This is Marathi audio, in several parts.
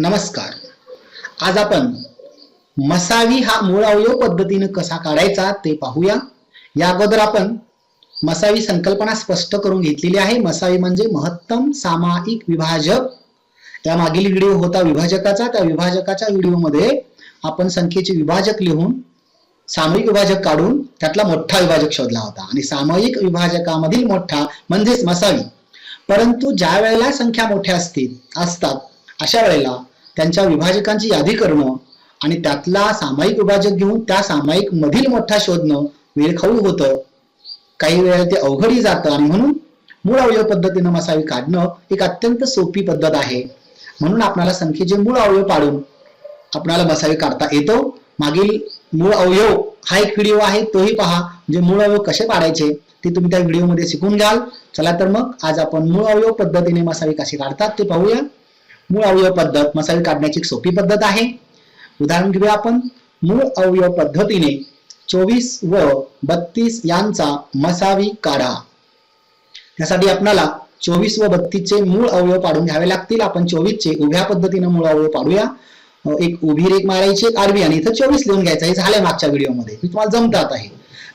नमस्कार. आज आपण मसावी हा मूळ अवयव पद्धतीने कसा काढायचा ते पाहूया. या अगोदर आपण मसावी संकल्पना स्पष्ट करून घेतलेली आहे. मसावी म्हणजे महत्तम सामायिक विभाजक. त्या मागील व्हिडिओ होता विभाजकाचा. त्या विभाजकाच्या व्हिडिओमध्ये आपण संख्येचे विभाजक लिहून सामूहिक विभाजक काढून त्यातला मोठा विभाजक शोधला होता. आणि सामायिक विभाजकामधील मोठा म्हणजेच मसावी. परंतु ज्या वेळेला संख्या मोठ्या असतील असतात अशा वेळेला त्यांच्या विभाजकांची यादी करणं आणि त्यातला सामायिक विभाजक घेऊन त्या सामायिक मधील मोठा शोधणं वेळखाऊ होतं. काही वेळेला ते अवघडही जातं आणि म्हणून मूळ अवयव पद्धतीनं मसावी काढणं एक अत्यंत सोपी पद्धत आहे. म्हणून आपल्याला संख्येचे मूळ अवयव पाडून आपणाला मसावी काढता येतो. मागील मूळ अवयव हा एक व्हिडिओ आहे तोही पहा. म्हणजे मूळ अवयव कसे पाडायचे ते तुम्ही त्या व्हिडिओमध्ये शिकून घ्याल. चला तर मग आज आपण मूळ अवयव पद्धतीने मसावी कशी काढतात ते पाहूया. मूळ अवयव पद्धत मसावी काढण्याची एक सोपी पद्धत आहे. उदाहरण घेऊया आपण. मूळ अवयव पद्धतीने चोवीस व बत्तीस यांचा मसावी काढा. त्यासाठी आपणाला चोवीस व बत्तीसचे मूळ अवयव पाडून घ्यावे लागतील. आपण चोवीसचे उभ्या पद्धतीने मूळ अवयव पाडूया. एक उभी रेख मारायची एक आडवी आणि इथं चोवीस लिहून घ्यायचं. हे झालंय मागच्या व्हिडिओमध्ये. मी तुम्हाला जमतात आहे.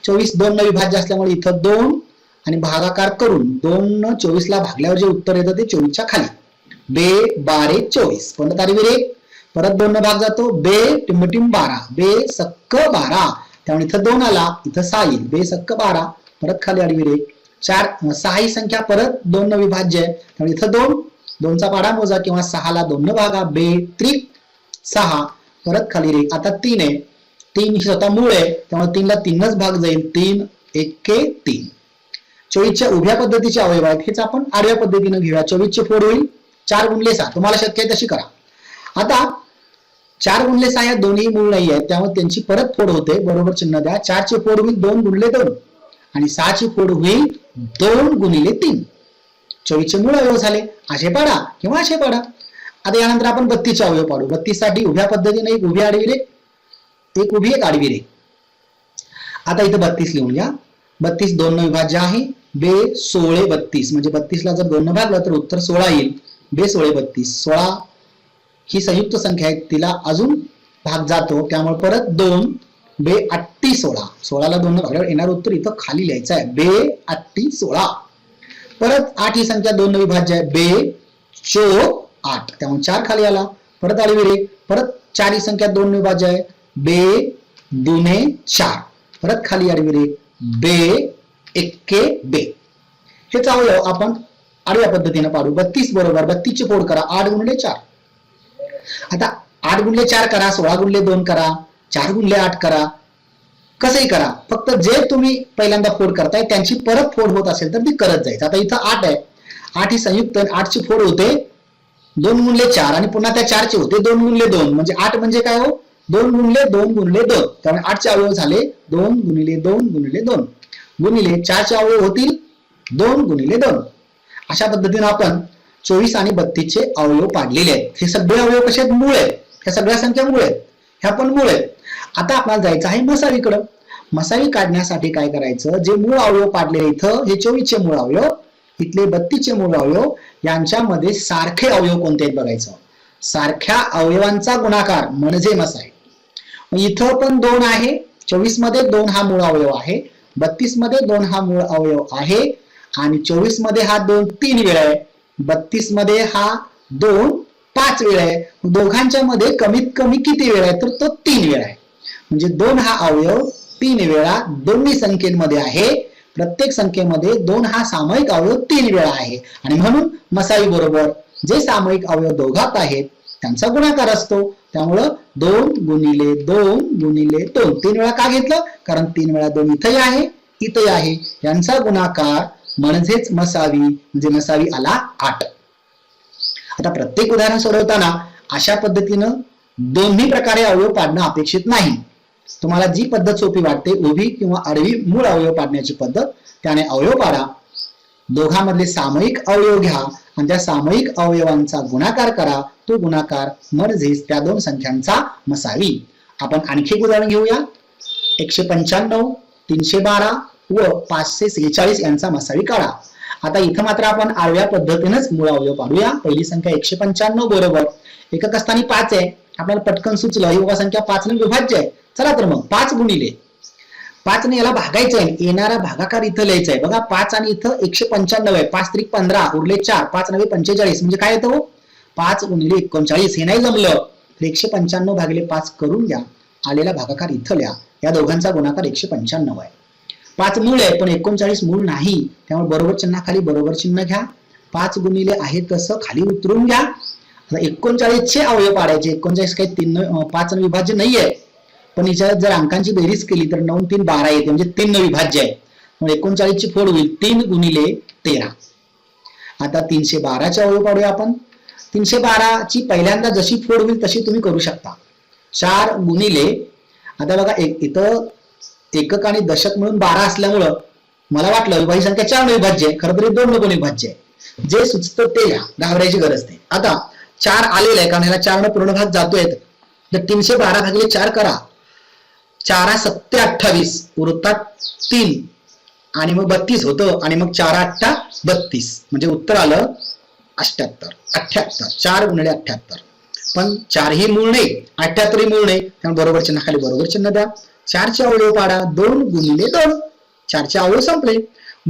चोवीस दोन न विभाज्य असल्यामुळे इथं दोन आणि भागाकार करून दोन न चोवीसला भागल्यावर जे उत्तर येतं ते चोवीसच्या खाली. बे बारे चोवीस. कोणतं तारीख रे परत दोन भाग जातो. बे टिमटिम बारा. बे सक्क बारा. त्यामुळे इथं दोन आला. इथं सहा येईल. बे सक्क बारा. परत खाली आडवी रे चार सहा ही संख्या परत दोन न विभाज्य आहे. त्यामुळे इथं दोन दोनचा पाडा मोजा किंवा सहाला दोन न भागा. बे त्रिक सहा. परत खाली रे आता तीन आहे. तीन ही स्वतः मूळ आहे. त्यामुळे तीनला तीनच भाग जाईल. तीन एक्के तीन. चोवीसच्या उभ्या पद्धतीचे अवयव आहेत. हेच आपण आडव्या पद्धतीनं घेऊया. चोवीसचे फोड होईल. चार गुणले सहा. तुम्हाला शक्य आहे तशी करा. आता चार गुणले सहा या दोन्ही मूळ नाही आहेत त्यामुळे त्यांची परत फोड होते. बरोबर चिन्ह द्या. चारची फोड होईल दोन गुणले दोन. आणि सहाची फोड होईल दोन गुणिले तीन. चोवीसचे मूळ अवयव झाले. असे पाडा किंवा असे पाडा. आता यानंतर आपण बत्तीसचे अवयव पाडू. बत्तीससाठी उभ्या पद्धतीने एक उभी आडवी रे एक उभी एक आडवी रे. आता इथं बत्तीस लिहून घ्या. बत्तीस दोन विभाज्य आहे. बे सोळे बत्तीस. म्हणजे बत्तीसला जर दोन भागलं तर उत्तर सोळा येईल. बे सोळे बत्तीस. सोळा ही संयुक्त संख्या आहे तिला अजून भाग जातो त्यामुळे परत दोन बे अट्टी सोळा. सोळाला दोन भागल्यावर येणार उत्तर इथं खाली लिहायचं आहे. बे अट्टी सोळा. परत आठ ही संख्या दोन विभाज्य आहे. बे चो आठ. त्यामुळे चार खाली आला. परत आडवी रेख. परत चार ही संख्या दोन विभाज्य आहे. बे दुने चार. परत खाली आडवी रे बे एक्के बे. हे चावलं आपण आडव्या पद्धतीने पाडू. बत्तीस बरोबर बत्तीसची फोड करा. आठ गुणले चार. आता आठ गुणले चार करा सोळा गुणले दोन करा चार गुणले आठ करा. कसंही करा. फक्त जे तुम्ही पहिल्यांदा फोड करताय त्यांची परत फोड होत असेल तर ती करत जायचं आता इथं आठ आहे. आठ ही संयुक्त आठची फोड होते. दोन गुणले चार आणि पुन्हा त्या चारचे होते. दोन गुणले दोन. म्हणजे आठ म्हणजे काय हो? दोन गुणले दोन गुणले दोन. त्यामुळे आठचे अवयव झाले. दोन गुणिले दोन गुणिले दोन. गुणिले चारचे अवयव होतील. दोन गुणिले दोन. अशा पद्धतीने आपण चोवीस आणि बत्तीसचे अवयव पाडलेले आहेत. हे सगळे अवयव कसे आहेत? मूळ आहेत. ह्या सगळ्या संख्या मूळ आहेत. ह्या पण मूळ आहेत. आता आपल्याला जायचं आहे मसावीकडं मसावी काढण्यासाठी काय करायचं? जे मूळ अवयव पाडलेले इथं हे चोवीसचे मूळ अवयव इथले बत्तीसचे मूळ अवयव यांच्यामध्ये सारखे अवयव कोणते आहेत बघायचं? सारख्या अवयवांचा गुणाकार म्हणजे मसावी इथं पण दोन आहे. चोवीसमध्ये दोन हा मूळ अवयव आहे. बत्तीसमध्ये दोन हा मूळ अवयव आहे. आणि चोवीसमध्ये हा दोन तीन वेळ आहे. बत्तीसमध्ये हा दोन पाच वेळ आहे. दोघांच्या मध्ये कमीत कमी किती वेळ आहे? तर तो तीन वेळा आहे. म्हणजे दोन हा अवयव तीन वेळा दोन्ही संख्येमध्ये आहे. प्रत्येक संख्येमध्ये दोन हा सामायिक अवयव तीन वेळा आहे. आणि म्हणून मसाई बरोबर जे सामायिक अवयव दोघात आहेत त्यांचा गुणाकार असतो. त्यामुळं दोन गुणिले दोन गुणिले दोन. तीन वेळा का घेतलं? कारण तीन वेळा दोन इथंही आहे इथंही आहे. यांचा गुणाकार म्हणजेच मसावी म्हणजे मसावी आला आठ आता प्रत्येक उदाहरण सोडवताना अशा पद्धतीनं दोन्ही प्रकारे अवयव पाडणं अपेक्षित नाही. तुम्हाला जी पद्धत सोपी वाटते उभी किंवा आडवी मूळ अवयव पाडण्याची पद्धत त्याने अवयव पाडा. दोघांमधले सामयिक अवयव घ्या आणि त्या सामूहिक अवयवांचा गुणाकार करा. तो गुणाकार म्हणजेच त्या दोन संख्यांचा मसावी. आपण आणखी एक उदाहरण घेऊया. एकशे पंच्याण्णव तीनशे बारा व पाचशे सेहेचाळीस यांचा मसावी काढा. आता इथं मात्र आपण आडव्या पद्धतीनेच मूळ अवयव पाडूया पहिली संख्या एकशे पंच्याण्णव बरोबर. एकक असताना पाच आहे. आपल्याला पटकन सुचलं. ही संख्या पाच ने विभाज्य आहे. चला तर मग पाच गुणिले. पाच ने याला भागायचं आहे. येणारा भागाकार इथं लिहायचा आहे. बघा पाच आणि इथं एकशे पंच्याण्णव आहे. पाच त्रिक पंधरा उरले चार. पाच नवे पंचेचाळीस. म्हणजे काय येतं हो? पाच गुणिले एकोणचाळीस. हे नाही जमलं. तर एकशे पंच्याण्णव भागिले पाच करून घ्या. आलेला भागाकार इथं लिहा. या दोघांचा गुणाकार एकशे पंच्याण्णव आहे. पाच मूळ आहे पण एकोणचाळीस मूळ नाही. त्यामुळे बरोबर चिन्हाखाली बरोबर चिन्ह घ्या. पाच गुणिले आहे तसं खाली उतरून घ्या. आता एकोणचाळीस चे अवयव पाडायचे. एकोणचाळीस काही तीन पाच न विभाज्य नाहीये पण हिच्यात जर अंकांची बेरीज केली तर नऊ तीन बारा येते म्हणजे तीन विभाज्य आहे मग एकोणचाळीस ची फोड होईल. तीन गुणिले तेरा. आता तीनशे बाराचे अवयव पाडूया आपण. तीनशे बाराची पहिल्यांदा जशी फोड होईल तशी तुम्ही करू शकता. चार गुणिले आता बघा एक इथं एकक आणि दशक मिळून बारा असल्यामुळं मला वाटलं विभाजी संख्या चार विभाज्य आहे. खरं तरी दोन नको विभाज्य आहे. जे सुचतं ते लिहा घाबरायची गरज नाही. आता चार आलेलं आहे कारण ह्याला चार न पूर्ण भाग जातोय. तर तीनशे बारा भागले चार करा. चारा सत्ते अठ्ठावीस वृत्तात तीन. आणि मग बत्तीस होतं आणि मग चार अठ्ठा बत्तीस. म्हणजे उत्तर आलं अठ्याहत्तर अठ्याहत्तर चार गुणले अठ्याहत्तर पण चारही मूळ नाही. अठ्याहत्तरही मूळ नाही. त्यामुळे बरोबर चिन्ह खाली बरोबर चिन्ह द्या. चारचे अवयव पाडा. दोन गुणिले दोन. चारचे अवयव संपले.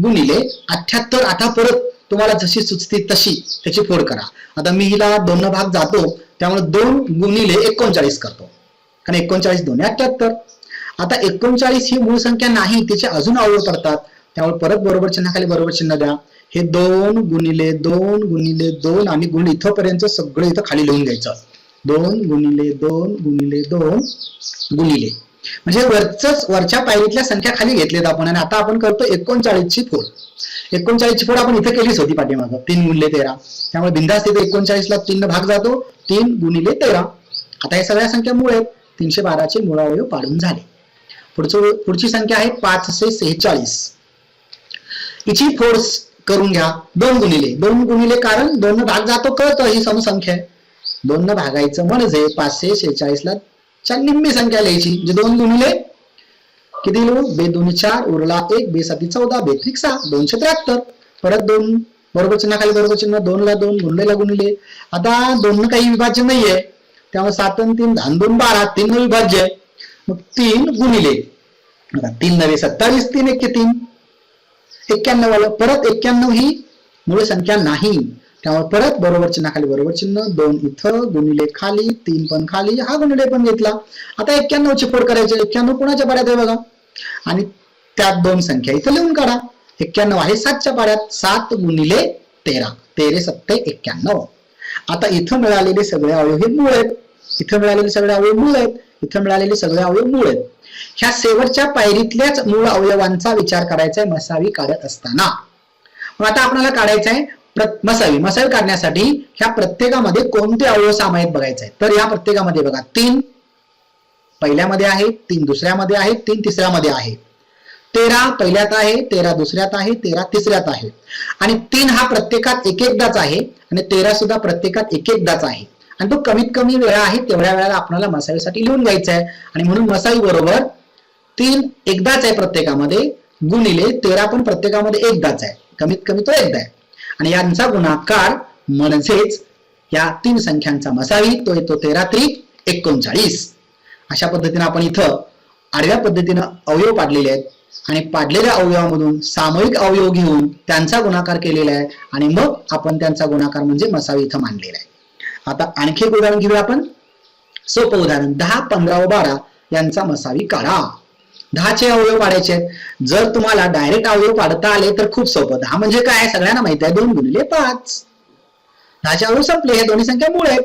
गुणिले अठ्याहत्तर आता परत तुम्हाला जशी सुचते तशी त्याची फोड करा. आता मी हिला दोन भाग जातो. त्यामुळे दोन गुणिले एकोणचाळीस करतो. कारण एकोणचाळीस दोन अठ्याहत्तर आता एकोणचाळीस ही मूळ संख्या नाही तिचे अजून अवयव पडतात. त्यामुळे परत बरोबर चिन्हाखाली बरोबर चिन्ह द्या. हे दोन गुणिले दोन गुणिले दोन आणि गुण इथंपर्यंत सगळं इथं खाली लिहून घ्यायचं. दोन गुणिले दोन गुणिले दोन गुणिले. म्हणजे वरच वरच्या पायरीतल्या संख्या खाली घेतल्यात आपण. आणि आता आपण करतो एकोणचाळीसची फोड. एकोणचाळीसची फोड आपण इथे केलीच होती पाठीमागं. तीन गुणिले तेरा. त्यामुळे बिंदास तिथे एकोणचाळीस ला तीन भाग जातो. तीन गुणिले तेरा. आता या सगळ्या संख्या मूळ आहेत तीनशे बाराचे मुळावयव पाडून झाले. पुढचं पुढची संख्या आहे पाचशे सेहेचाळीस. हिची फोर्स करून घ्या. दोन गुणिले. दोन गुणिले कारण दोन भाग जातो. कळतं ही समसंख्या आहे. दोन भागायचं म्हणजे पाचशे सेहेचाळीसला च्या निम्मी संख्या लिहायची. म्हणजे दोन गुणिले किती लिहू? बे दोन चार उरला एक बे साती चौदा बे त्रिक सहा दोनशे त्र्याहत्तर. परत दोन बरोबर चिन्ह खाली बरोबर चिन्ह दोनला दोन गुणलेला गुणले. आता दोन काही विभाज्य नाहीये. त्यामुळे सात आणि तीन दहा दोन बारा तीन विभाज्य. आहे मग तीन गुणिले. आता तीन नवे सत्तावीस तीन एक्के तीन. एक्क्याण्णव आलं परत एक्क्याण्णव ही मूळ संख्या नाही. त्यामुळे परत बरोबर चिन्हाखाली बरोबर चिन्ह दोन इथं गुणिले खाली तीन पण खाली हा गुणिले पण घेतला. आता एक्क्याण्णव ची फोड करायची एक्क्याण्णव कुणाच्या पाड्यात आहे बघा? आणि त्यात दोन संख्या इथं लिहून काढा. एक्क्याण्णव आहे सातच्या पाड्यात सात गुणिले तेरा. तेरे सत्ते एक्क्याण्णव. आता इथं मिळालेले सगळे अवयव हे मूळ आहेत. इथं मिळालेले सगळे अवयव मूळ आहेत. इथं मिळालेले सगळे अवयव मूळ आहेत. ह्या शेवटच्या पायरीतल्याच मूळ अवयवांचा विचार करायचा आहे मसावी काढत असताना. मग आता आपल्याला काढायचं आहे मसावी. मसावी काढण्यासाठी ह्या प्रत्येकामध्ये कोणते अवयव सामायिक बघायचे आहेत तर या प्रत्येकामध्ये बघा तीन. पहिल्यामध्ये आहे तीन दुसऱ्यामध्ये आहे तीन तिसऱ्यामध्ये आहे. तेरा पहिल्यात आहे तेरा दुसऱ्यात आहे तेरा तिसऱ्यात आहे. आणि तीन हा प्रत्येकात एक एकदाच आहे आणि तेरा सुद्धा प्रत्येकात एक एकदाच आहे. आणि तो कमीत कमी वेळा आहे तेवढ्या वेळेला आपल्याला मसावीसाठी लिहून घ्यायचा आहे आणि म्हणून मसावी बरोबर तीन एकदाच आहे प्रत्येकामध्ये गुणिले तेरा पण प्रत्येकामध्ये एकदाच आहे. कमीत कमी तो एकदा आहे. आणि यांचा गुणाकार म्हणजेच या तीन संख्यांचा मसावी तो येतो तेरा त्रिक एकोणचाळीस. अशा पद्धतीने आपण इथं आडव्या पद्धतीनं अवयव पाडलेले आहेत. आणि पाडलेल्या अवयवामधून सामूहिक अवयव घेऊन त्यांचा गुणाकार केलेला आहे आणि मग आपण त्यांचा गुणाकार म्हणजे मसावी इथं मांडलेला आहे. आता आणखी एक उदाहरण घेऊया आपण. सोपं उदाहरण दहा पंधरा व बारा यांचा मसावी काढा. दहाचे अवयव पाडायचे आहेत. जर तुम्हाला डायरेक्ट अवयव पाडता आले तर खूप सोपं. दहा म्हणजे काय सगळ्यांना माहिती आहे. दोन गुणिले पाच. दहाचे अवयव संपले. हे दोन्ही संख्या मुळे आहेत.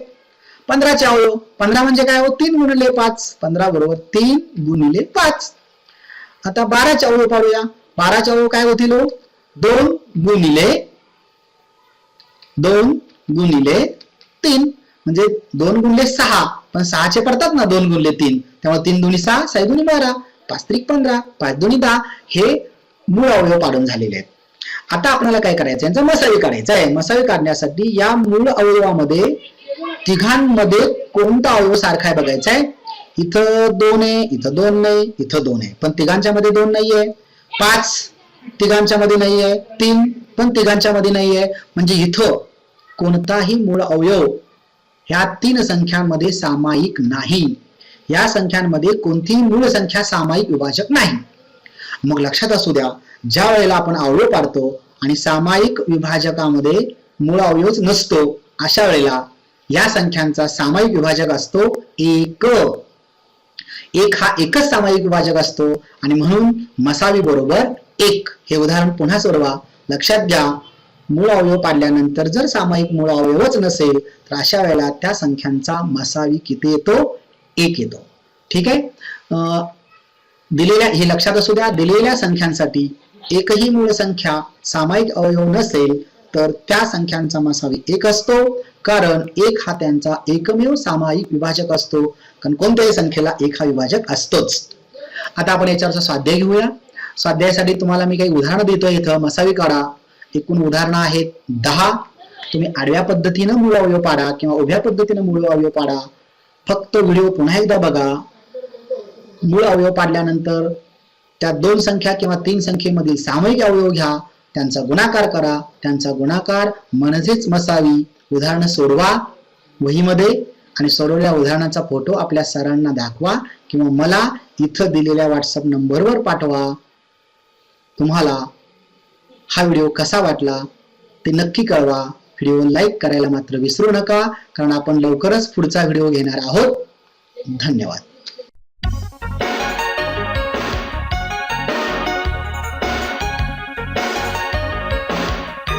पंधराचे अवयव. पंधरा म्हणजे काय? हो तीन गुणिले पाच. पंधरा बरोबर तीन गुणिले पाच. आता बाराचे अवयव पाडूया. बाराचे अवयव काय होतील हो? दोन गुणिले दोन गुणिले तीन. म्हणजे दोन गुणले सहा. पण सहाचे पडतात ना दोन गुणले तीन. त्यामुळे तीन दोन्ही सहा साई दोन्ही बारा. पाच त्रिक पंधरा पाच दोन्ही दहा हे मूळ अवयव पाडून झालेले आहेत. आता आपल्याला काय करायचं यांचा मसावी काढायचा आहे. मसावी काढण्यासाठी या मूळ अवयवामध्ये तिघांमध्ये कोणता अवयव सारखा आहे बघायचा आहे? इथं दोन आहे इथं दोन नाही इथं दोन आहे. पण तिघांच्या मध्ये दोन नाहीये पाच तिघांच्या मध्ये नाही आहे. तीन पण तिघांच्या मध्ये नाही आहे. म्हणजे इथं कोणताही मूळ अवयव ह्या तीन संख्यांमध्ये सामायिक नाही. या संख्यांमध्ये कोणतीही मूळ संख्या सामायिक विभाजक नाही. मग लक्षात असू द्या ज्या वेळेला आपण अवयव पाडतो आणि सामायिक विभाजकामध्ये मूळ अवयवच नसतो अशा वेळेला या संख्यांचा सामायिक विभाजक असतो एक. एक हा एकच सामायिक विभाजक असतो आणि म्हणून मसावी बरोबर एक. हे उदाहरण पुन्हा सोडवा. लक्षात घ्या मूळ अवयव पाडल्यानंतर जर सामायिक मूळ अवयवच नसेल तर अशा वेळेला त्या संख्यांचा मसावी किती येतो? एक येतो. ठीक आहे? अं, दिलेल्या हे लक्षात असू द्या दिलेल्या संख्यांसाठी एकही मूळ संख्या सामायिक अवयव नसेल तर त्या संख्यांचा मसावी एक असतो कारण एक हा त्यांचा एकमेव सामायिक विभाजक असतो कारण कोणत्याही संख्येला एक हा विभाजक असतोच. आता आपण याच्यावरचा स्वाध्याय घेऊया. स्वाध्यायासाठी तुम्हाला मी काही उदाहरणं देतोय इथं. मसावी काढा. एकूण उदाहरणं आहेत दहा. तुम्ही आडव्या पद्धतीनं मूळ अवयव पाडा किंवा उभ्या पद्धतीनं मूळ अवयव पाडा. फक्त व्हिडिओ पुन्हा एकदा बघा. मूळ अवयव पाडल्यानंतर त्या दोन संख्या किंवा तीन संख्येमधील सामूहिक अवयव घ्या. त्यांचा गुणाकार करा. त्यांचा गुणाकार म्हणजेच मसावी उदाहरण सोडवा वहीमध्ये आणि सोडवलेल्या उदाहरणाचा फोटो आपल्या सरांना दाखवा किंवा मला इथं दिलेल्या व्हॉट्सअप नंबरवर पाठवा. तुम्हाला हा व्हिडिओ कसा वाटला ते नक्की कळवा. व्हिडिओ लाईक करायला मात्र विसरू नका कारण आपण लवकरच पुढचा व्हिडिओ घेणार आहोत. धन्यवाद.